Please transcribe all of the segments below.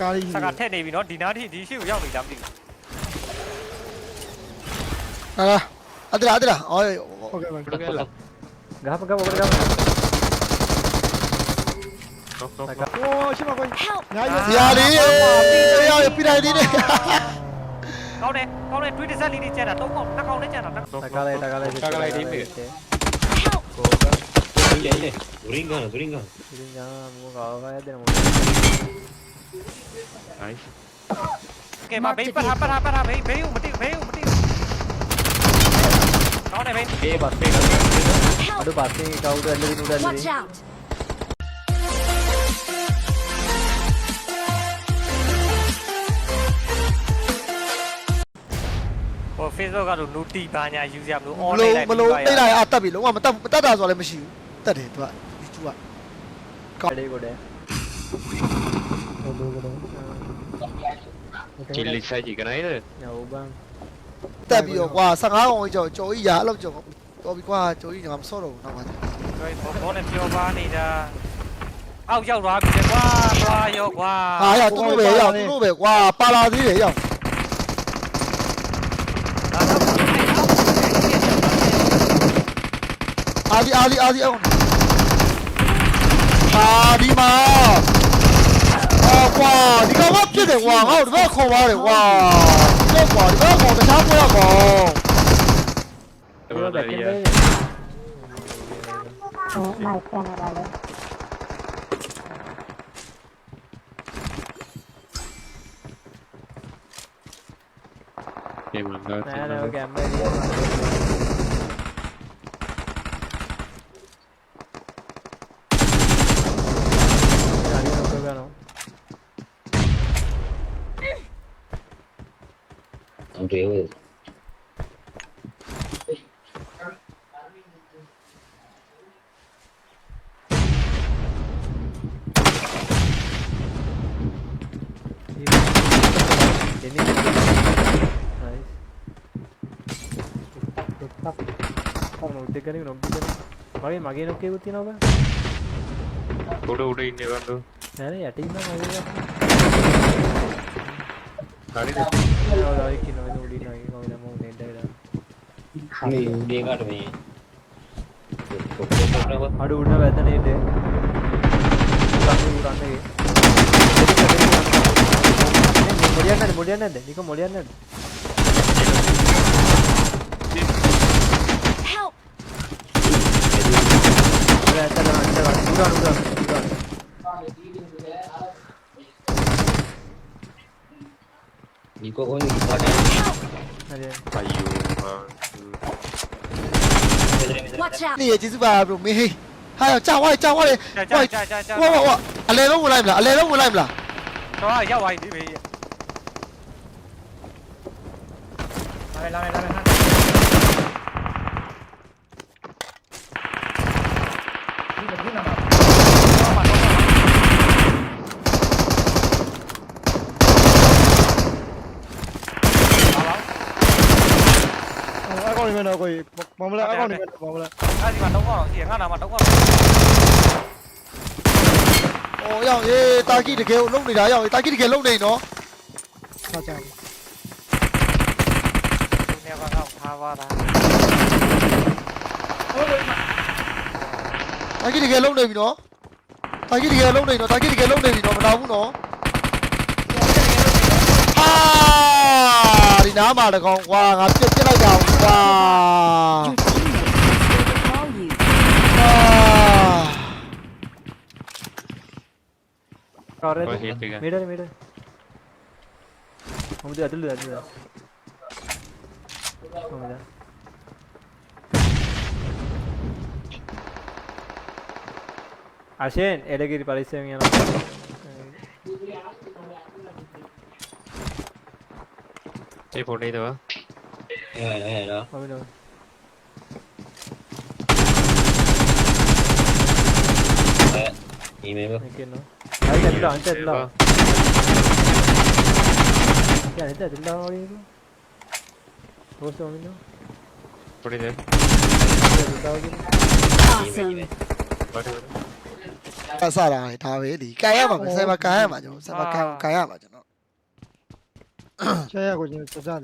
ကားလေးဆက်ကထက်နေပြီနော်ဒီနားထိဒီရှိကိုရောက်နေလားမသိဘူးဟာလားအတရာအတရာအော်ဟုတ်ကဲ့ပါ Gap gap over gap. โอ้ရှိပါကွာညာရဇာလေးရေရပြလိုက်သေးတယ်ကောင်းတယ်ကောင်းတယ်တွေးတစ်ဆက်လေးတွေကျန်တာသုံးကောင်နှစ်ကောင်နဲ့ကျန်တာနှစ် Takalay takalay. Takalay team eh. Ile ile. Duringano, Duringano. Ini jangan mau kau kaya dia mau. Nice. ကဲမဘေးပတ်ထားပတ်ထားပတ်ထားဘေးဘေးကိုမတိဘေးကိုမတိကောင်းတယ်ဘေး Eh, bas pega. Aduh pasti kau udah lebih udah Watch lebih. out! ဟို Facebook ကတော့ noti ဘာညာယူရမလို့မ online လို့လိုက်မလို့တိတ်လိုက်အတက်ပြီလုံးဝမတက်မတက်တာဆိုလည်းမရှိဘူးတက်တယ်သူကဒီကျူက Ada kau deh. Chili sai chỉ cái này thôi. Ya ubang. တက်ပြီးတော့ကွာ 15ကောင်ကြောကြော်ကြီးရအဲ့လောက်ကြော်တော်ပြီကွာကြော်ကြီးငါမစော့တော့ဘူးနောက်ပါဘောဘောနဲ့ပြောပါနေတာအောက်ရောက်သွားပြီကွာသွားရောကွာဟာရသူတို့ပဲရောက်သူတို့ပဲကွာပါလာသေးတယ်ရောက်အာဒီအာဒီအာဒီအော င်အာဒီမာအော်ကွာဒီကောင်ကပြစ်တယ်ကွာငါတို့တော့ခေါ်ပါတယ်ကွာဒီကွာဒီကောင်ကတခြားပွဲရကောင် Đúng Udah rồi, back đây. in Em làm ra. Nah, ada gambar dia. Cari මගේ මගේ ලොකයකුත් තියෙනවා බං උඩ උඩ ඉන්නේ බං නෑ යට ඉන්න මගේ හරිද ඔයාලා කියන වෙන උඩින් ආයේ මම නම් උඩ එන්න ගියා අනේ උඩේ කාට මේ අඩු උඩ වැදන ඉත මොඩියන්නේ මොඩියන්නේ නැද්ද නික මොඩියන්නේ නැද්ද jalan, urang, urang, urang. Ni kok kau ni pada. Ada. Ayo. Watch out! နေရကျေးဇူးပါဘရိုမင်းဟေးဟာကြောက်သွားတယ်ကြောက်သွားတယ်ကြာကြာကြာကြာဝါဝါဝါအလဲလုံးဝင်လိုက်မလားအလဲလုံးဝင်လိုက်မလားတော့ရောက်သွားပြီဘေးလာမယ်လာမယ်လာမယ်ဒီကဒီနာမှာအကောင့်နေမနော်ကိုမမ လားအကောင့်နေမမလားအဲ့ဒီမှာတော့ကောင်ရှိရငါနာမှာတော့ကောင်။အော်ရောက်ရေးတာကြီးတကယ်ကိုလုံနေတာရောက်ရေးတာကြီးတကယ်လုံနေနော်ဆက်ကြတယ်သူနေကောင်ထားပါတာ။တာကြီးတကယ်လုံနေပြီနော်။တာကြီးတကယ်လုံနေနော်တာ cover అయితే మీడర్ మీడర్ అమ్ముది అదిలు అదిలు అమ్ముదా අශයෙන් එඩගිරි පරිස්සම යන ඒ පොඩේදවා ඒ တက်လာတက်လာရတယ်တက်လာလေးဘိုးစုံနော် Put it in. Awesome. အဆရာဒါပဲဒီကာရမှာဆယ်ပါကာရမှာကျွန်တော်ဆယ်ပါကာကာရမှာကျွန်တော်ဆရာကိုကျွန်တော်စစတယ်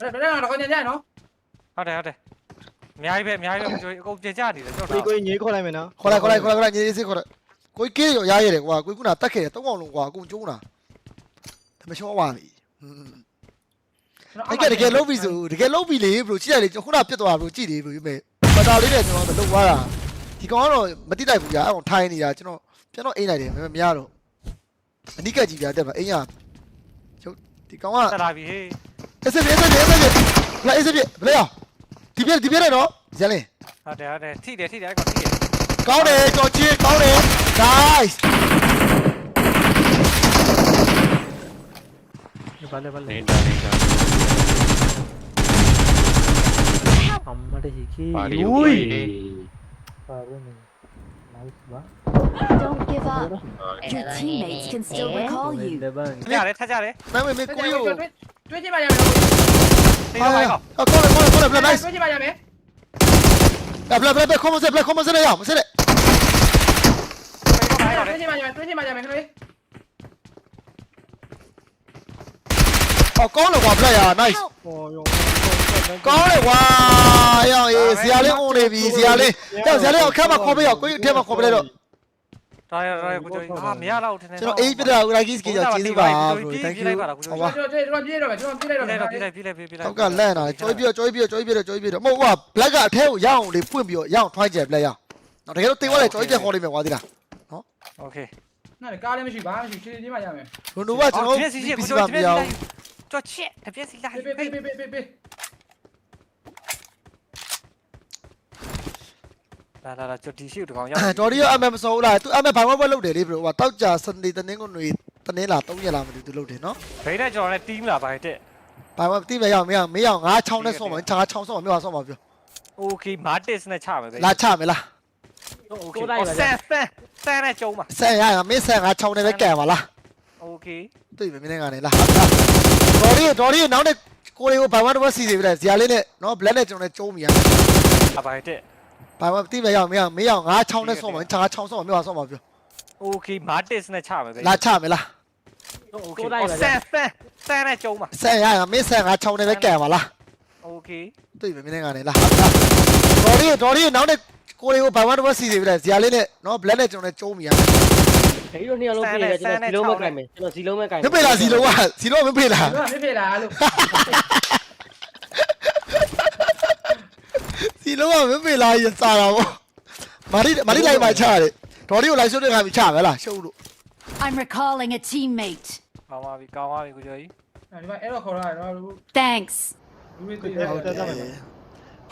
အဲ့ဒါတော့ခေါင်းညံ့ညံ့နော်ဟုတ်တယ်ဟုတ်တယ်အများကြီးပဲအများကြီးပဲကျွန်တော်အကုန်ပြင်ကြနေတယ်ကျွန်တော်ဒီကိုညေးခေါ်လိုက်မယ်နော်ခေါ်လိုက်ခေါ်လိုက်ခေါ်လိုက်ညေးစစ်ခေါ်လိုက် ကိုကြီးရောရရတယ်ကွာကိုကြီးကတက်ခဲ့တယ်သုံးအောင်လုံးကွာကိုကျုံးတာဒါမရှောပါပြီအဲ့ကတကယ်လုံးပြီဆိုတကယ်လုံးပြီလေဘလို့ကြည့်ရလေကျွန်တော်ခုနပြတ်သွားဘလို့ကြည့်လေဘလို့ပဲပတာလေးနဲ့ကျွန်တော်မလုပ်သွားတာဒီကောင်ကတော့မတိလိုက်ဘူးကြာအဲ့ကောင်ထိုင်းနေတာကျွန်တော်ကျွန်တော်အိမ်လိုက်တယ်မမရတော့အနိကကြီးပြတက်ပါအိမ်ရကျုပ်ဒီကောင်ကတက်လာပြီဟေးအစပြအစပြအစပြဘလာအစပြဘလာရောဒီပြဒီပြရတော့ဇာလင်းဟုတ်တယ်ဟုတ်တယ်ထိတယ်ထိတယ်အဲ့ကောင်ထိတယ်ကောင်းတယ်ကြော်ချီကောင်းတယ် Nice. పల్లె పల్లె అమ్మటి హికి ఊయ్ పారు నైస్ బా Don't give up. Your teammates can still recall you. जा रहे था जा रहे मैं मैं कोई हो तू जी बाजा में हां हां कौन है कौन है कौन है नाइस तू जी बाजा में अपना अपना देखो मुझे अपना देखो मुझे यार मुझे တယ်ကောင်းတယ်ဘလာ nice တွေးကြည့်ပါရမယ်ဘလာဘလာဘလာ comment ဘလာ comment ရအောင်မစတဲ့တွေးကြည့်ပါရမယ်တွေးကြည့်ပါရမယ်ခလေးဟောကောင်းတယ်ကွာဘလာရ nice ဟောယောကောင်းတယ်ကွာရောင်ရေးဇာလင်း on နေပြီဇာလင်းကြောက်ဇာလင်းအခက်မှာခေါ်ပေးရောကိုကြီးအထက်မှာခေါ်ပေးလိုက်တော့ဒါရရကိုကျော်အာမရတော့ထင်တယ်ကျွန်တော်အေးပြတာဦးလိုက်ကြီးစကီကြောင့်ကျေးဇူးပါ thank you ဟောပါကျွန်တော်တွေးတော့ပြေးတော့မယ်ကျွန်တော်ပြေးလိုက်တော့ပြေးမယ်လိုက်ပြေးလိုက်ပြေးလိုက်ပြေးလိုက်ဟောက်ကလန့်တာကြွိုးပြကြွိုးပြကြွိုးပြကြွိုးပြမဟုတ်ကွာ black ကအထဲကိုရအောင်လေဖွင့်ပြီးတော့ရအောင်ထွိုင်းကြ black ရအောင်တော့တကယ်လို့တေးသွားတယ်ကြွိုးပြခေါ်လိမ့်မယ်ကွာဒီလား โอเค နားကားလည်းမရှိဘာမှမရှိရှင်းရှင်းပါရမယ် ဘုံတို့ကကျွန်တော် ပြည့်စီကို ပြီး ကျော် ပါ ပြည့် ပြ စီ အောင် လိုက်ကျော်ချက်ပြည့်စီလိုက် ပေးပေးပေးပေးပေးပေး လာလာလာကျော်ဒီရှိတကောင်ရောက် တော်ဒီရောအမေမစိုးလားသူအမေဘာမှမလုပ်တယ်လေဘရိုဟိုတောက်ကြစနေတနင်္ဂနွေတနင်္လာ3ရက်လာမသိသူလုပ်တယ်နော် ဘိန်းနဲ့ကျော်နဲ့တီးမလာပါတဲ့ ဘာမှတိမရအောင်မရမရအောင်ငါ6နဲ့ဆော့မှာ6 6ဆော့မှာမြောက်ဆော့မှာပြော โอเคမာတစ်နဲ့ချမယ်ပဲ လာချမယ်လား โอเคဆန်ဆန် ဆန်နဲ့ကျုံးပါ ဆက်ရရမင်းဆက်ငါ6နဲ့ပဲကဲပါလား โอเค တွေ့ပြီမင်းကနေလားတော်ဒီတော်ဒီနောက်နဲ့ကိုလေးကိုဘာမှတော့စီစီပြလိုက်ဇာလေးနဲ့နော် black နဲ့ကျွန်တော်နဲ့ကျုံးမိရ အပါတဲ့ ဘာမှတိမရအောင်မရမရအောင်ငါ6နဲ့ဆော့မှာ6 6ဆော့မှာမြောက်ဆော့မှာပြော โอเคမာတစ်နဲ့ချမယ်ပဲ လာချမယ်လား โอเคဆန်ဆန်ဆန်နဲ့ကျုံးပါ ဆက်ရရမင်းဆက်ငါ6နဲ့ပဲကဲပါလား โอเค တွေ့ပြီမင်းကနေလားတော်ဒီတော်ဒီနောက်နဲ့ ကိုလေးကိုဘာမှတော့စီစီပြလိုက်ဇာလေးနဲ့နော် black နဲ့ကျွန်တော်နဲ့ကျုံးမိရခရီးတို့နှစ်ယောက်လုံးပြေးတယ်ကျွန်တော်စီလုံးမဲ့ကင်မယ်ကျွန်တော်စီလုံးမဲ့ကင်မဖေးလားစီလုံးကစီလုံးမဖေးလားကျွန်တော်မဖြစ်လားလို့စီလုံးကမဖေးလားရစားတာဗောမာရီမာရီလိုက်မှာချရတယ်တော်ဒီကိုလိုက်ရှုပ်တဲ့ခါပြီးချမယ်လားရှုပ်လို့ I'm recalling a teammate. ကောင်းပါပြီကောင်းပါပြီကိုကျော်ကြီးဒီမှာအဲ့တော့ခေါ်ရတော့လူ Thanks. တွေတွေ့ဟုတ်တယ်သားမယ်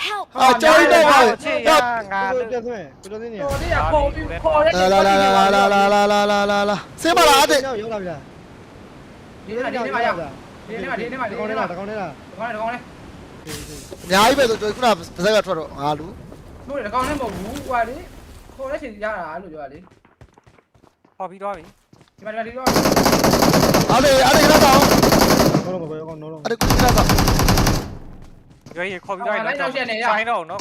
Help. အာကြောင်းတော့ပါချေရငါကိုပြတ်သွင်းကိုတော့နေရတော်လေးကခေါ်ပြီးခေါ်တဲ့လာလာလာလာလာလာလာလာလာလာစင်ပါလားတဲ့ရောက်လာပြီလားဒီနေ့ဒီနေ့မှာရဒီနေ့မှာဒီနေ့မှာဒီကောင်းနေ့နေမှာလားကောင်းနေလားကောင်းတယ်ကောင်းတယ်အများကြီးပဲဆိုကျွန်တော်ခုနပါဇက်ကထွက်တော့ငါလူတို့လည်းကောင်းတယ်မဟုတ်ဘူးကွာလေခေါ်တဲ့ချိန်ရတာလို့ပြောတာလေဟောပြီးတော့ပြီဒီမှာဒီတော့အားလေအားလေကတော့ကောင်းတော့မပေါ်ကောင်းတော့အားလေကုသကတော့ Nó nó.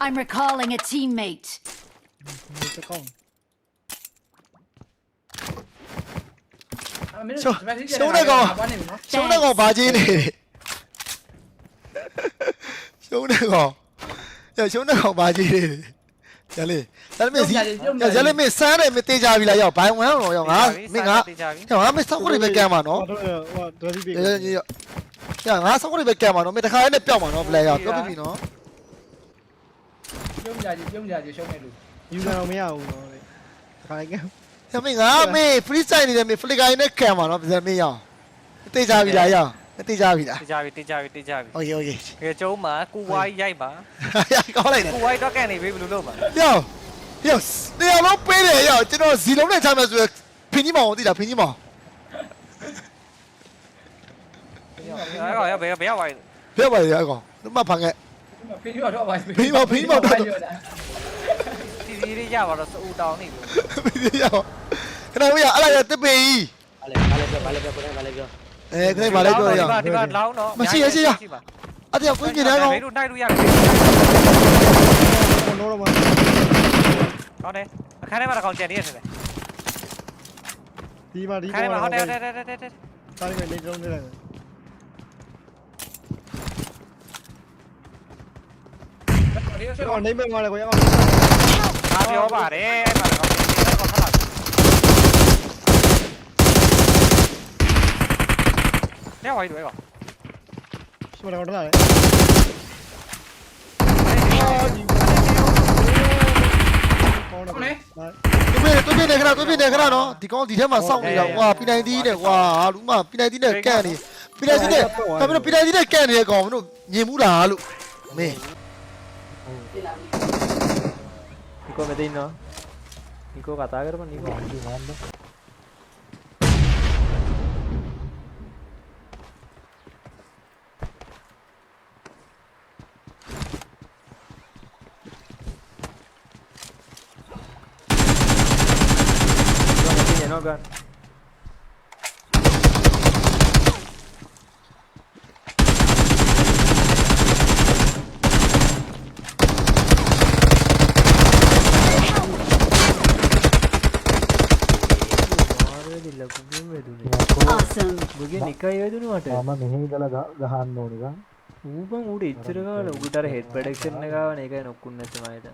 I'm recalling a teammate. I'm recalling a teammate. စကောင်းရှုံးတဲ့ကောင်ဘာကြီးနေရှုံးတဲ့ကောင်ရရှုံးတဲ့ကောင်ဘာကြီးနေရလေဒါပေမဲ့စီရလေမင်းစမ်းတယ်မတေးကြပြီလားရောက်ဘိုင်ဝမ်တော့ရောက်ငါမင်းငါတေးကြပြီဟောငါမင်းစောက်ခွေပဲကဲမှာနော်ဟိုဟိုဒေါ်ဒီဘေးရရရငါစောက်ခွေပဲကဲမှာနော်မင်းတခါနဲ့ပြောက်မှာနော်ဘလဲရောက်ပြောပြပြီနော်ပြုံးကြကြီးပြုံးကြကြီးရှုံးနေလို့ယူလာတော့မရဘူးနော်တခါလိုက်ကန် ။သမီးငါမေး free side နေတယ်မေး flicker နဲ့ခံပါနော်သမီးရောင်။တေးကြပြီလားရောင်။တေးကြပြီလား။တေးကြပြီတေးကြပြီတေးကြပြီ။ Okay okay ။ဒီကျုံးမှာကိုဝိုင်းရိုက်ပါ။ရိုက်ကောင်းလိုက်တယ်။ကိုဝိုင်းတော့ကန်နေပြီဘယ်လိုလုပ်မလဲ။ရောင်။ Yes ။နေရာလုံးပေးတယ်ရောင်ကျွန်တော်ဇီလုံးနဲ့ချမယ်ဆိုရင်ဖင်းကြီးမောင်ကိုသိတာဖင်းကြီးမောင်။ရောင်။ရောင်ဘယ်ဘယ်ဝိုင်း။ဘယ်ဝိုင်းရောင်။ဒီမှာဖန်ခဲ့။ဖင်းကြီးမောင်တော့ဝိုင်း။ဖင်းကြီးမောင်ဖင်းကြီးမောင်တော့ စီစီလေးရပါတော့စအူတောင်းနေပြီဖေးရအောင်ခဏဝေးရအဲ့ဒါရတစ်ပေကြီးဘာလဲဘာလဲပြောဘာလဲပြောကိုယ်ဘာလဲပြောအဲခဏမလေးပြောရအောင်ဒီမှာလောင်းတော့မရှိရရှိရအဲ့ဒါကိုင်းပြနေကောင်မင်းတို့နိုင်လို့ရတယ်လောတော့မှာဟောတယ်အခန်းထဲမှာတစ်ကောင်ကျန်နေရတယ်ဒီမှာဒီအခန်းထဲမှာမှာဟောတယ်တယ်တယ်တယ်တယ်တားလိုက်နေကြုံနေတယ်ဒီအော်နေမဲ့မှာလေကိုရအောင် ငါပြောပါတယ်အဲ့မှာတစ်ကောင်ကျန်နေတယ်ကောင်ထလာနေဝိုင်းတွေကောင်ရှိမတော့လာလေကောင်းနေတွပြနေတွပြနေခဏတွပြနေခဏနော်ဒီကောင်ဒီထဲမှာစောင့်နေတာကွာပြနိုင်သေးနဲ့ကွာလူမပြနိုင်သေးနဲ့ကန့်နေပြနိုင်သေးနဲ့ဒါပေမဲ့ပြနိုင်သေးနဲ့ကန့်နေတဲ့ကောင်မင်းတို့မြင်မှုလားလို့မင်း Nico, mete no. Nico, catá, Nico. මට ම මෙහි කල ගහන්න ඕනික ඌකන් ඌට ඉච්චර කාල උගුටර හෙත් පඩක්ෂණ ගාවන. එක නොක්කුන් නැතමයිද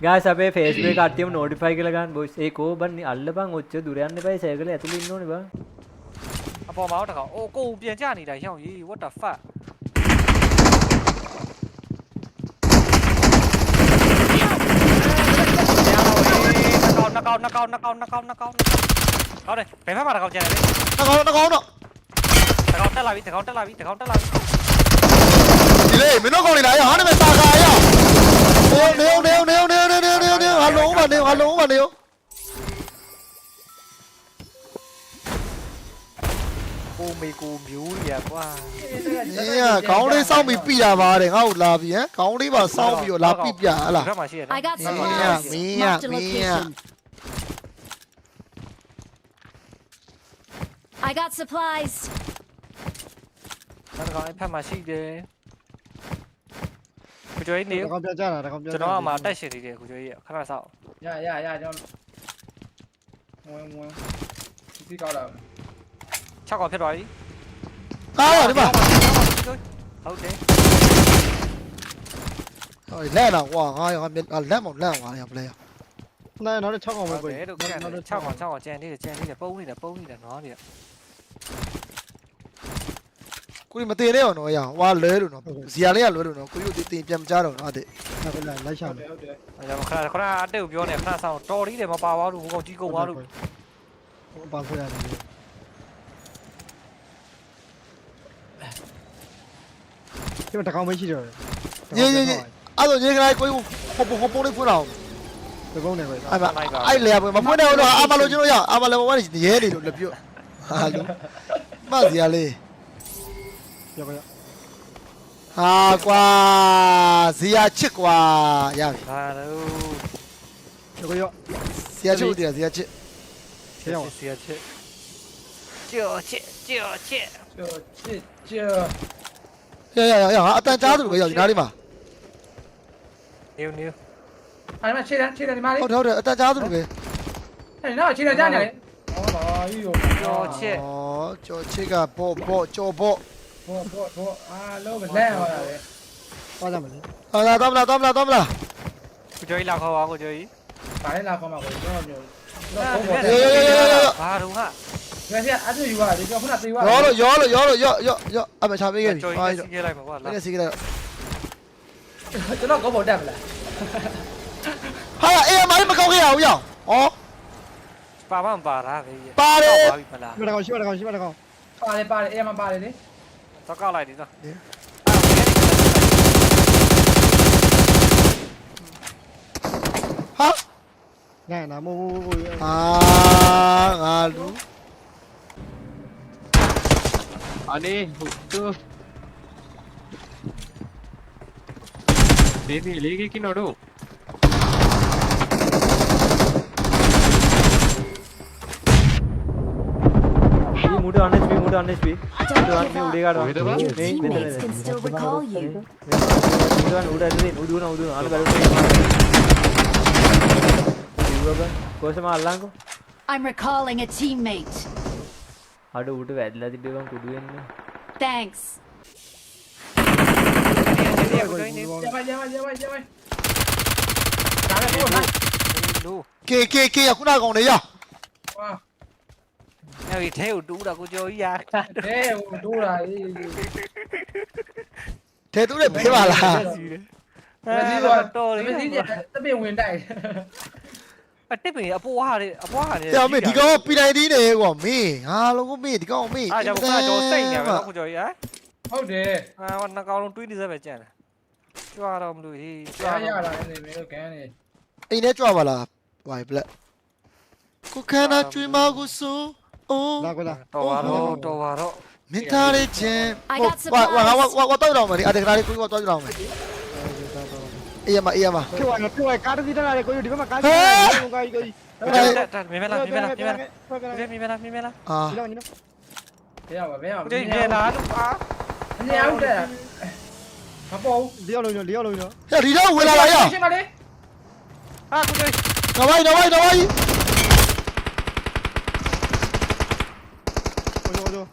ගා සබේ ෆේස්ේ කටයම නෝටිෆයි කලගන්න බොස් ඒ කෝබන්න අල්ලබං ඔච්ච දුරයන්න පයි සෑකල ඇතුලින් නොනිබ අප මවට ඕකෝ උපියජානීට හ වටෆා စ်ကောင်အိုးကိုပြန်ကြနေတာရောင်ကြီး what the fuck နှစ်ကောင်နှစ်ကောင်နှစ်ကောင်နှစ်ကောင်နှစ်ကောင်ဟုတ်တယ်ဘယ်ဘက်မှာတစ်ကောင်ကျန်တယ်လေနှကောင်နှကောင်တော့တစ်ကောင်တက်လာပြီတစ်ကောင်တက်လာပြီတစ်ကောင်တက်လာပြီဒီလေမင်းတို့ကောင်နေလာရ I got supplies. Nó còn cái pharmacy đi. Cô chú ấy nếu không chơi chơi là không chơi. Cho nó mà tay xỉu thì để cô chú ấy khá là sợ. yeah, dạ dạ cho. Mua mua. Đi cao đầu. Chắc có phía rồi. đi. Cao rồi đi vào. Ok. Rồi lẽ là quả hai hai bên à lẽ một lẽ quả nhập lề. Này nó được chắc không mày quỷ. Nó được chắc không, chắc còn chen đi là chen đi là bông đi là bông đi là nó đi ạ. ကောင်ပဲဟုတ်ကိုတယ်တို့ကန်တယ်6ကောင်6ကောင်ကျန်နေတယ်ကျန်နေတယ်ပုံနေတယ်ပုံနေတယ်နော်တဲ့ကိုမသေးတဲ့အောင်တော့ရအောင်ဝါလဲလို့နော်ဇီယာလေးကလွဲလို့နော်ကိုကြီးတို့တင်ပြန်မကြတော့နော်အဲ့နောက်ကလိုက်လိုက်ရှာဟုတ်မတယ်ယ်ဟုတ်တယ်အဲကြောင့်ခဏခဏအတက်ကိုပြောနေခဏစောင့်တော်ရီးတယ်မပါသွားဘူးဟိုကောင်ကြီးကုန်သွားလို့ဘာဆွဲရတယ်ဒီမှာတကောင်ပဲရှိတယ်ညညညအဲ့တော့ညကလေးကိုကြီးဟိုဟိုပုံလေးဖွင့်အောင်ဒီကုန်းနေပဲအဲ့မအဲ့လေမဖွင့်တော့တော့အာမလို့ကျွန်တော်ရအာမလည်းမဝနေရဲနေလို့လက်ပြုတ်ဟာလူမဇီယာလေး ပြောပြရဟာကွာဇီယာချစ်ကွာရပြီဟာလို့ပြောပြရဇီယာချစ်ဦးတည်းဇီယာချစ်ဆေးအောင်စီရချစ်ကြောချစ်ကြောချစ်ကျော်ချစ်ကျော်ရရရရဟာအတန်ကြားသူပဲရောက်ဒီနားလေးမှာနေနေအဲ့မှာခြေတန်းခြေတန်းဒီမှာလေးဟုတ်တယ်ဟုတ်တယ်အတန်ကြားသူပဲအဲ့နော်ခြေတန်းကြားနေလေဟောပါယူရောကြောချစ်ဩကျော်ချစ်ကပေါ့ပေါ့ကျော်ပေါ့ ဘောဘောဘောအားလုံးမလန့်ဟောတာလေသွားကြမယ်လေဟာလာတော့မလားတော့မလားတော့မလားကိုကျွေးလာခေါ်ပါကိုကျွေးဘာလဲလာခေါ်မှာကိုကျွန်တော်မျိုးတော့ဘောရေရေရေရေရေဘာတော့ဟာဘယ်ပြအဲ့ဒါယူပါလေကျွန်တော်ခုနသေးပါရောလို့ရောလို့ရောလို့ရောရောရောအမချပေးခဲ့ပြီကျွေးဟာစီးခဲ့လိုက်မှာကွာလာလက်စီကလေးကျွန်တော်ကောဘောတက်မလားဟာအေးမိုင်းမကောက်ခဲ့ရဘူးရောဩပါမပါတာပဲပါတယ်ပါပြီမလားဒီမှာတကောင်ရှိမှာတကောင်ရှိမှာတကောင်ပါတယ်ပါတယ်အေးမပါတယ်လေတော့ကောက်လို Tao cao này đến rồi. Đến. À, Hả? Nghe nó mô mô mô. À, à đúng. 아니 그 리기 리기 မူ Don't တော် give မူ up. တွေကတော့ Wait a minute. Your နေနေနေ teammates can still recall you. မူတော်ဦးတယ်နေဦးဒူနော်ဦးဒူနော်အဲ့ဒါပဲဒီဘဘကိုစမအလန်ကို I'm recalling a teammate. ဟာတို့ဦးတယ်လက်ဒီပေကောင်ကိုဒူရင် Thanks. ဒီကိုတိုင်းနေကျပါကျ င်နေရဟာအဲ့ဒီထဲကိုတူးတာကိုကြော်ကြီးရအဲဟိုတိုးတာအေးတဲသူတွေဖေးပါလားအဲ့ဒါတော်မလေးစီးတယ်တပင်ဝင်တိုက်အတစ်ပင်အပွားတယ်အပွားတယ်ကြောင်မေဒီကောင်ပီနိုင်သေးတယ်ကွာမင်းငါလုံးကိုမေဒီကောင်မေအားကြောင့်ကကြောစိတ်နေပဲကိုကြော်ကြီးဟမ်ဟုတ်တယ်အာနှစ်ကောင်လုံးတွေးနေစပဲကြံတယ်ကြွားတော့မလို့ဟေးကြွားကြားရတော့တာနေမင်းတို့ကန်နေအိမ်ထဲကြွပါလားဝိုင်ဘလက်ကိုခန္ဓာကျွေးမကိုဆို အိုးလာကွာလာတော်ပါတော့တော်ပါတော့မင်းသားလေးချင်း I got ဝါဝါဝါ supplies. ဝါဝါတော့တော့မယ်အတကရာလေးကိုကိုတော့တော့မယ်အေးမအေးမပြောရပြောရကားတိတက်လာတယ်ကိုဒီဘက်မှာကားဟဲ့ကားကြီးကိုတက်တက်မြင်မလားမြင်မလားမြင်မလားမြင်မလားမြင်မလားအာဒီလောက်ညီနော်ဘယ်ရပါဘယ်ရပါကိုကြီးပြေလာလို့အာနေအောင်တဲ့မပေါ်ဒီလောက်လုံးနော်ဒီလောက်လုံးနော်ဟဲ့ဒီတော့ဝင်လာလာရရှင်းပါလေအာကိုကြီးတော့ဝိုင်းတော့ဝိုင်းတော့ဝိုင်း ကိုကျော်ကျော်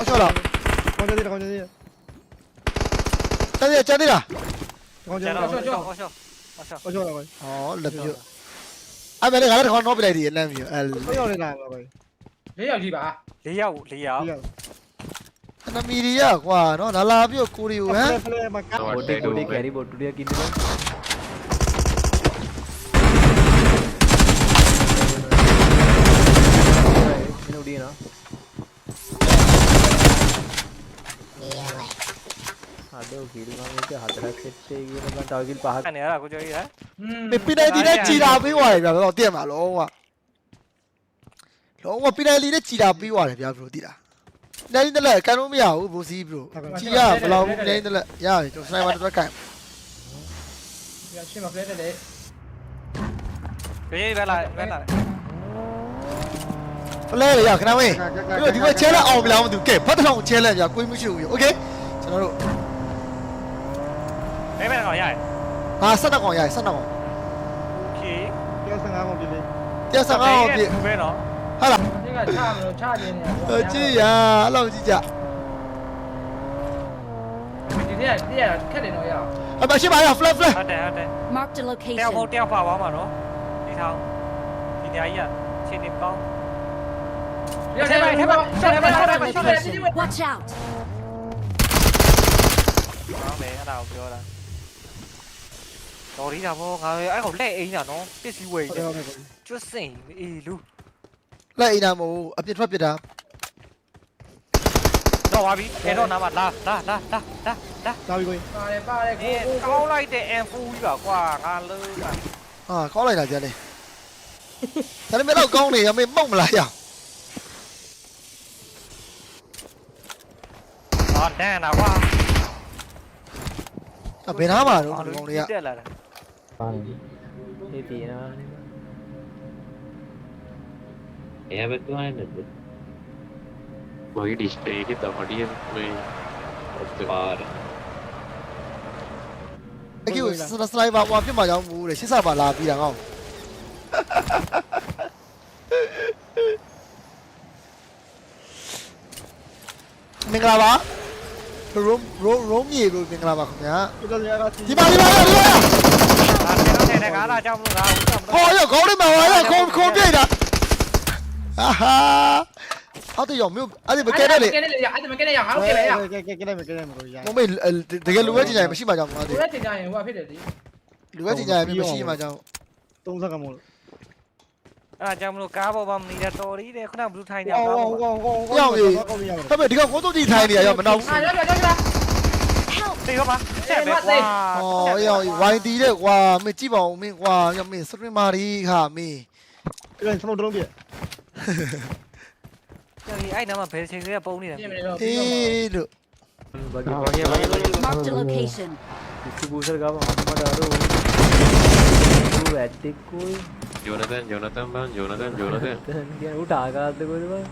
အချောလားကောင်းတယ်ကောင်းတယ်တည်းကျန်သေးလားကောင်းကျတယ်န်ကောတော့င်းတယ်ဟောရှောဟောရှောကောင်းတယ်ကောင်းတယ်ဟောလက်ပြအဲ့မဲ့လည်းငါလည်းခေါင်းတော့ပြလိုက်သေးတယ်လမ်းပြီးအဲကိုကျော်နေတာပါပဲလေးယောက်ကြီးပါ၄ယောက်၄ယောက်ဒီလောက်အနမီရီရကွာနော်လာလာပြီးကိုရီကိုဟမ်ဖလဲမှာကားဘိုတေဘိုတေကယ်ရီဘိုတူရ ကိနေလို့နူဒီနော်ဟာတော့ဂီလကောင်ကဟာတရက်စစ်တေးရကတောက်ဂီလပါ အဲ့နေရတာကိုကြီးဟမ် อืม မပြနိုင်ဒီနဲ့ကြည်တာပေးသွားတယ်ဗျာတော့တည့်မှာလုံးဝလုံးဝပြနိုင်လီနဲ့ကြည်တာပေးသွားတယ်ဗျာဘရိုတိတာနိုင်တယ်လက်ကန်လို့မရဘူးဘိုစီဘရိုကြည်ရဘယ်လောက်ဘူးနိုင်တယ်လက်ရတယ်ကျွန်တော်စနိုက်ပါတော့ကန် ရှင်းပါဖလဲတယ်လေ ဘေးပဲလာပဲလာ ဖလဲရခဏဝင်းပြီးတော့ဒီမှာချဲလက်အောင်ပြလာမသူကဲဖတ်တောင်ချဲလက်ဗျာကိုင်းမရှိဘူးโอเคကျွန်တော်တို့ 에메랄 거 아니야? 아 사나공이야 사나공 오케이. 뛰어상하고 빌리 자, 떼상아 베일에 어디 두 배너. 하라 우리가 차로 차지 어찌야 알라우 진짜 thế này thế này là khách đến rồi à 아 마시 마야 플라 플라 할때 할때. Marked a Đeo the location. đeo vào bóng mà nó. Đi thẳng. Thì thì ấy à. Trên điểm con. thế này, thế này, thế này, thế này, thế này, thế này. Watch out. Đó để nó đào chưa là. ကိုပြောတာတော်ရီတာဘောငါအဲ့ကောင်လက်အိမ်တာနော်ပစ္စည်းဝယ်ဟုတ်ရတယ်ဟုတ်တယ်ကျွတ်စိန်အေးလူလက်အိမ်နာမဟုတ်အပြစ်ထွက်ပြတာတော့ပါပြီအဲ့တော့နားမှာလာလာလာလာလာလာတာပြီကိုပါတယ်ပါတယ်အေးကိုကိုကောင်းလိုက်တဲ့ M4 ကြီးပါကွာငါလုံးတာဟာကောင်းလိုက်တာကြတယ်ဒါပေမဲ့တော့ကောင်းနေရမေမှုတ်မလားရဟာဒန်တာကွာဘယ်နားမှာတော့ဒီကောင်တွေကတက်လာတာ ඒ තියෙනවානේ එයා පැතුවා නැද්ද මගේ ඩිස්ප්ලේ එකේ දමඩිය මේ පාර. ඒක උස්සන ස්ලයිව් ආව අපේ මයම් වූ လေရှစ်ဆပါလာပြီးတာငေါ့မင်္ဂလာပါရုံးရုံးရုံးမြေလို့မင်္ဂလာပါခင်ဗျာဒီပါဒီပါဒီပါ ဒီပါဒါတယ်တော့တယ်ကားလာကြောက်မလို့ငါ့ကိုဟောရခေါင်းလေးမှာဟောရခုံခုံပြိတ်တာအာဟာဟာတော့ရောမြို့အဲ့ဒီမကဲတဲ့လေကဲတယ်လေအဲ့ဒါမကဲတယ်ရငါတို့ကဲလေရကဲကဲကဲလိုက်မယ်ကဲလိုက်မယ်ကိုရမမေတကယ်လူဝဲကြည့်ကြရင်မရှိမှကြောင်းပါသေးကိုလည်းတင်ကြရင်ဟိုကဖြစ်တယ်ဒီလူဝဲကြည့်ကြရင်မရှိမှကြောင်း30ကောင်မို့လို့အဲ့ကြောက်မလို့ကားပေါ်မှာမနေတဲ့တော်ရီတဲ့ခုနဘလူးထိုင်းနေဟောကားဟောပေါ်ဟောဟောဟောကောင်းပြီရတယ်ဒါပေမဲ့ဒီကောင်ကိုတော့ဒီထိုင်နေရရောမနောက်ဘူးအာကြောက်ကြောက်ကြောက် Help. တေရောပါဆက်ပဲကွာ哦要 YD တဲ့ကွာမင်းကြည့်ပါဦးမင်းကွာရမင်း streamer တွေခါမင်းဒီကစလုံးတလုံးပြည့်ကျွန်ဒီအဲ့နားမှာဘယ်ချိန်တွေကပုံနေတယ်ပြင်မနေတော့အေးလို့ဘာကြီးဘာကြီးဘာကြီး Marked a location. Distributor का मत मारो तू बैठे कोई Jonathan Jonathan bang Jonathan Jonathan यार उठा का तो कोई बात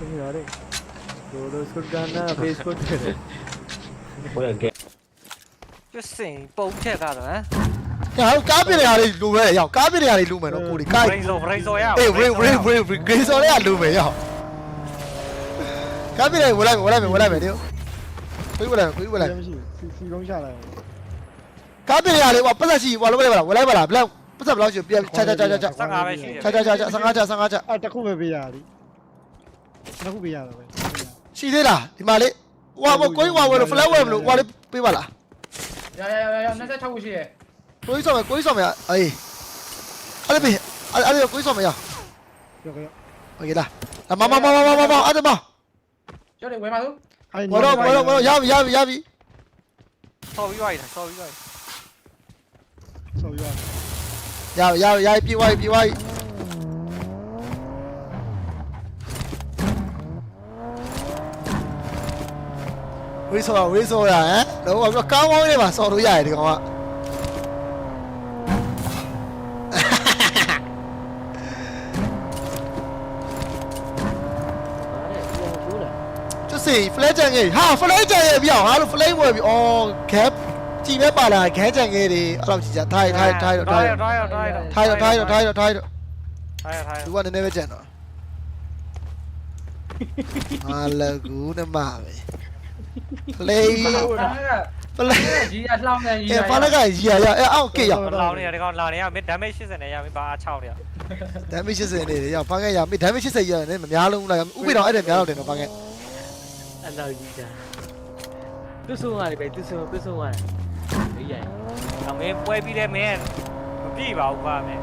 नहीं अरे दो दो शॉट गाना फेस कोट करे ဟိုကဲကျွတ်စင်ပုံချက်ကတော့ဟမ်။ဟာကားပြရတယ်လူပဲရောက်ကားပြရတယ်လူမယ်နော်ကိုဒီကိုက်ဘရိန်ဆိုဘရိန်ဆိုရအေးဝေးဝေးဝေးဝေးဂေးစော်လေးကလူမယ်ရောက်ကားပြရတယ်ဝလိုက်မယ်ဝလိုက်မယ်ဝလိုက်မယ်ဒီကိုဝလိုက်မယ်ကိုဝလိုက်မယ်မရှိစီစီကုန်းချလိုက်ကားပြရတယ်ဟိုပတ်သက်ရှိဟိုလိုလိုက်ပါလားဝလိုက်ပါလားဘလောက်ပတ်သက်ဘလောက်ရှိပြချာချာချာချာချာ15ပဲရှိတယ်ချာချာချာ15ချာ15ချာအဲ့တခုပဲပေးရသည်နှစ်ခုပေးရတော့ပဲရှိသေးလားဒီမှာလေး ဟိုဟိုကိုကြီးဟိုဝယ်လို့ flat ဝယ်မလို့ဟိုလေးပေးပါလား ရရရရ26ခုရှိတယ် ကိုကြီးဆော်မယ်ကိုကြီးဆော်မယ်အေးအဲ့ဒါပေးအဲ့ဒါကိုကြီးဆော်မယ်ရ ပြောကြရ โอเคလားမမမမမမမအဲ့ဒါမ ကျော်လေဝယ်ပါသူ အဲ့ ဝတော့ဝတော့ဝတော့ရပြီရပြီရပြီ ဆော်ပြီးသွားပြီဆော်ပြီးသွားပြီ ဆိုရ ရပြီရပြီရပြီပြေးသွားပြီပြေးသွားပြီ ဝေးဆော်ဝေးဆော်ရဟမ်တော့ဘာကောင်းကောင်းလေးပါဆော်လို့ရတယ်ဒီကောင်ကကျွတ်စီ flat ကြံခဲ့ဟာ flat ကြံခဲ့ပြောင်းဟာလို့ flame ဝယ်ပြီအော် gap ကြည်မဲပါလာခဲကြံခဲ့တယ်အဲ့လောက်ကြည်ကြထိုင်ထိုင်ထိုင်တော့ထိုင်ထိုင်တော့ထိုင်တော့ထိုင်တော့ထိုင်တော့ထိုင်တော့ထိုင်တော့ထိုင်ထိုင်လူကနည်းနည်းပဲကြံတော့ဟာလကူနမပဲ flame ဘာက flame ကြီးရလှောင်းနေကြီးအဲရဖာလကရီရရအဲအောက်ကေရလောင်နေတယ်ကောင်လာနေရမင်း damage 80နဲ့ရမင်းဘာ6နေရ damage 80နေတယ်ရဖာငယ်ရမိ damage 80ရတယ်မများလုံးလားဥပိတော့အဲ့ဒါများတော့တယ်နော်ဖာငယ်အဲ့လောက်ကြီးတာသူ့ဆုံးရတယ်ပဲသူ့ဆုံးသူ့ဆုံးရတယ်အေးရတော့မင်းပွဲပြီးတဲ့မင်းမပြည့်ပါဘူးကွာမင်း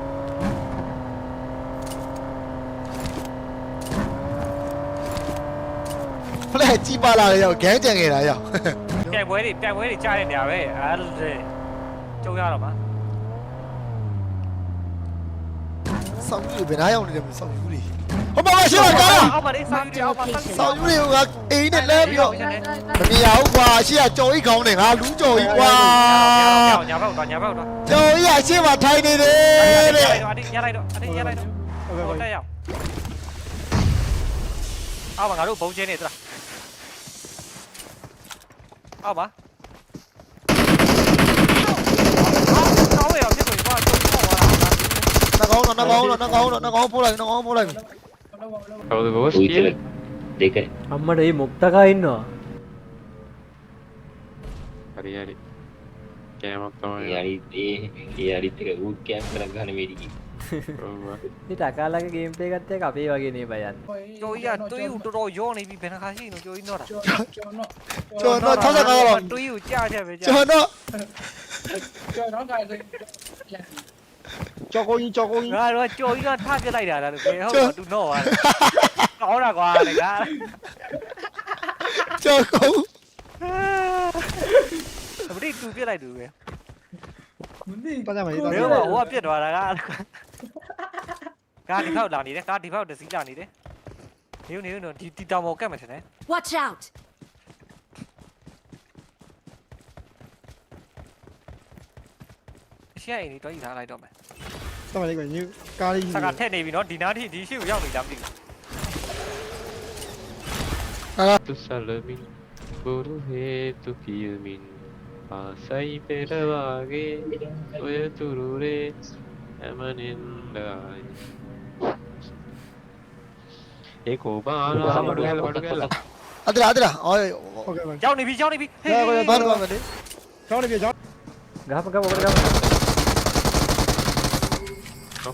လက်ကြီးပါလာတယ်ရောက်ဂန်းကြံခဲ့တာရောက်ပြိုင်ပွဲတွေပြိုင်ပွဲတွေကြားတဲ့နေရာပဲအဲ့ဒါကျုံရတော့မှာစောင်းယူဘယ်နာရောက်နေတယ်မစောင်းယူလေဟိုမှာရှိပါကားအောက်မှာလေးဆောင်းယူအောက်မှာဆောင်းယူစောင်းယူတွေကအိမ်နဲ့လဲပြီးတော့မမြင်ရဘူးကွာရှေ့ကကြော်ကြီးကောင်းတယ်ငါလူကြော်ကြီးကွာညာဘက်တော့ညာဘက်တော့ကြော်ကြီးအရှေ့မှာထိုင်နေတယ်ရတဲ့လိုက်တော့အတင်းရလိုက်တော့အတင်းရလိုက်တော့ဟုတ်ကဲ့ဟိုပါတက်ရောက်အောက်မှာငါတို့ဘုံချင်းနေသလား Ao má. Sáu rồi, tiếp tục qua tôi không có Nó có nó, nó có nó, nó có nó, có පොලයි, nó có පොලයි. කවුද බෝස් කිය දෙක අම්මට ඒ මුක්තකා ඉන්නවා හරි හරි කෑමක් තමයි ඒ අරිත් ඒ අරිත් එක ඌත් කෑම් කරක් ගන්න වෙඩිකි ဒီတာကာလာကဂိမ်းပလေးကတက်ကပေးရခဲ့နေပါရကျော်ကြီးကတွေးကိုတော်တော်ရောနေပြီဘယ်နှခါရှိနေကျော်ကြီးတော့တာကျွန်တော်ကျွန်တော်69လောက်တွေးကိုကြားချက်ပဲကြားကျွန်တော်ကျွန်တော်ကလည်းကြောက်ကိုကြီးကြောက်ကိုကြီးငါတော့ကြော်ကြီးကထပြလိုက်တာလားလို့ဘယ်ဟုတ်တော့သူတော့ပါကောင်းတာကွာလေကားကြောက်ကိုအမတိသူပြလိုက်သူပဲမင်းပါကြမှာရေးတော့ဘယ်ဟိုကပြတ်သွားတာက ကာဒီဖောက်လာနေတယ်ကာဒီဖောက်တစည်းလာနေတယ်နေနေနေဒီတီတောင်ပေါ်ကတ်မယ်ထင်တယ် Watch out! ရှက်အိမ်လေးတွဲယူထားလိုက်တော့မယ်တော့လေးကညကားလေးစကားထက်နေပြီနော်ဒီနားထိဒီရှိကိုရောက်နေတာမသိဘူး Tu salamin Guru he tu filmin Pasai perawage Oya turure Heaven in the Adra આદરા ઓય ઓકે ભાઈ જાઓ ને ભી જાઓ ને ભી હે ભાઈ બાર બાર રે જાઓ ને ભી જાઓ ગાપ ગાપ ગાપ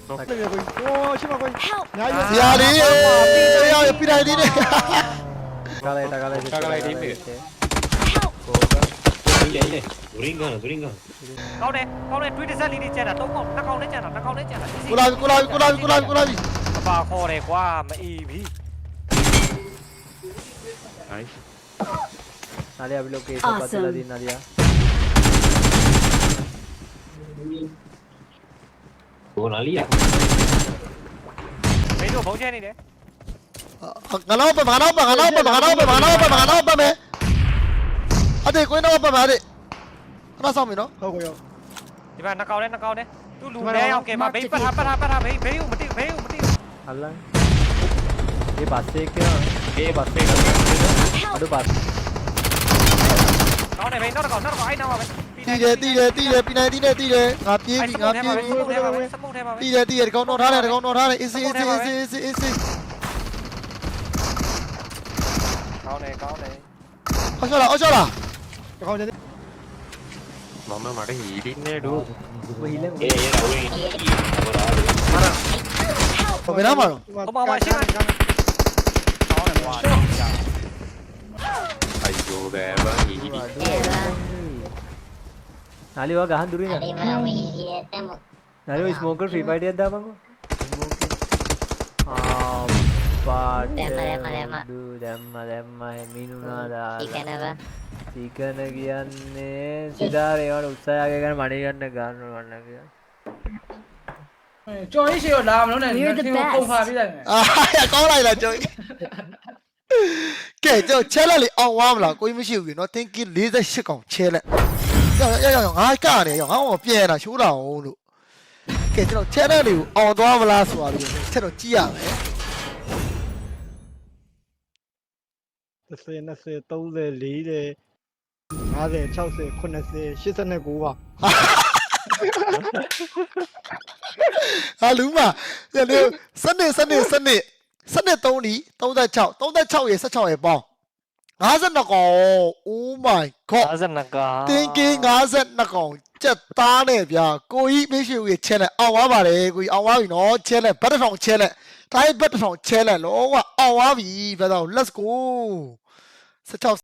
ગાપ ઓ શિમા કોઈ યાર એ યાર પીરાઈ દીને ગાલાઈ ગાલાઈ ગાલાઈ દીને 누린가 하나 누린가 가운데 가운데 트위터 살리니 쟤나 똥검 나 가운데 쟤나 나 가운데 쟤나 꾸라비 꾸라비 꾸라비 꾸라비 꾸라비 아빠 코레 과 이비 나이스 Nadia, vi lo que hizo awesome. para ti, Nadia. Con Alia. Vení, vamos ya, Nire. Ganó, pues, ganó, pues, ganó, pues, ganó, pues, ganó, pues, ganó, pues, အတေကွင်းတော့ပတ်ပါလေအမဆောင်ပြီနော်ဟုတ်ကဲ့ရောဒီမှာနှကောင်းနဲ့နှကောင်းနဲ့သူ့လူလဲအောင်ကဲမှာဘေးပတ်ထားပတ်ထားပတ်ထားဘေးဘေးကိုမတိဘေးကိုမတိ Alang. ये बात से क्या ये बात से अरे बात ကောင်းတယ်ဘေးနောက်ကောင်းနောက်ကောင်းအဲ့နောက်ပါပဲတီးတယ်တီးတယ်တီးတယ်ပြိုင်တီးတယ်တီးတယ်ငါပြေးပြီငါပြေးပြီစမုတ်ထဲပါပဲတီးတယ်တီးတယ်ဒီကောင်တော့ထားတယ်ဒီကောင်တော့ထားတယ် AC AC AC AC AC ကောင်းတယ်ကောင်းတယ်အော်ချော်လာအော်ချော်လာ เขาจะได้ നമ്മുടെ ഹീലിനെ ഇടൂ വിരാമാണോ അയ്യോ വേറെ ഹീലി नाली वहाँ कहाँ दूरी ना नाली वो स्मोकर फ्री फायर दिया था आपको आह पार्ट दूर दम दम मीनू ना दा చికెన్ గియన్నే సిదారే వాడు ఉత్సాహంగా కానీ మడి అన్న గాను వాళ్ళకి Joy ရှိတော့လာမလို့နဲ့ဒီကိုပုံဖာပြလိုက်မယ်အာကောင်းလိုက်လား Joy ကဲကြောက်ချဲလက်လေးအောင်ဝါမလားကိုကြီးမရှိဘူးကြီးနော် thank you 48កောင်ချဲလက်ရောက်ရောက်ရောက်ငါကနေရောက်ငါ့ကိုပြဲတာရှိုးတာအောင်လို့ကဲကျွန်တော် channel လေးကို on သွားမလားဆိုတာလေးချက်တော့ကြည့်ရမယ်30 20 30 40 50 60 80 89ပါဟာလူမညနေစနစ်စနစ်စနစ်စနစ်3ဒီ36 36ရေ16ရေပေါင်း52កောင် Oh my god 52ကောင်တင်းကင်း52កောင်ကြက်သားနဲ့ဗျာကိုကြီးမရှိဘူးချဲလက်အောင်သွားပါတယ်ကိုကြီးအောင်သွားပြီနော်ချဲလက်ဘတ်တစ်ထောင်ချဲလက်တိုင်းဘတ်တစ်ထောင်ချဲလက်လောကအောင်သွားပြီဗျာတော့ let's go 16